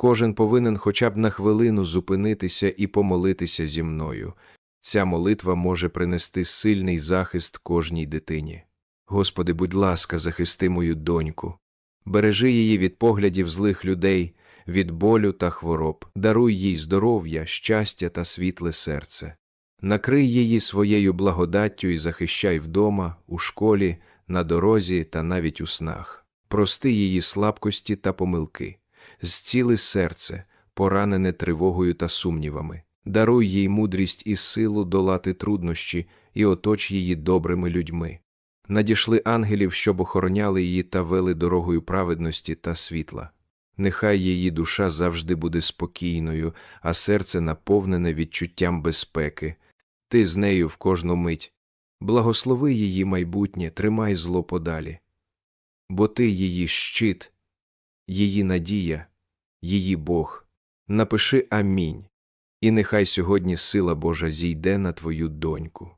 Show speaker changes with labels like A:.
A: Кожен повинен хоча б на хвилину зупинитися і помолитися зі мною. Ця молитва може принести сильний захист кожній дитині. Господи, будь ласка, захисти мою доньку. Бережи її від поглядів злих людей, від болю та хвороб, даруй їй здоров'я, щастя та світле серце. Накрий її своєю благодаттю і захищай вдома, у школі, на дорозі та навіть у снах. Прости її слабкості та помилки, зціли серце, поранене тривогою та сумнівами. Даруй їй мудрість і силу долати труднощі і оточ її добрими людьми. Надішли ангелів, щоб охороняли її та вели дорогою праведності та світла. Нехай її душа завжди буде спокійною, а серце наповнене відчуттям безпеки. Ти з нею в кожну мить. Благослови її майбутнє, тримай зло подалі. Бо ти її щит, її надія, її Бог. Напиши Амінь. І нехай сьогодні сила Божа зійде на твою доньку.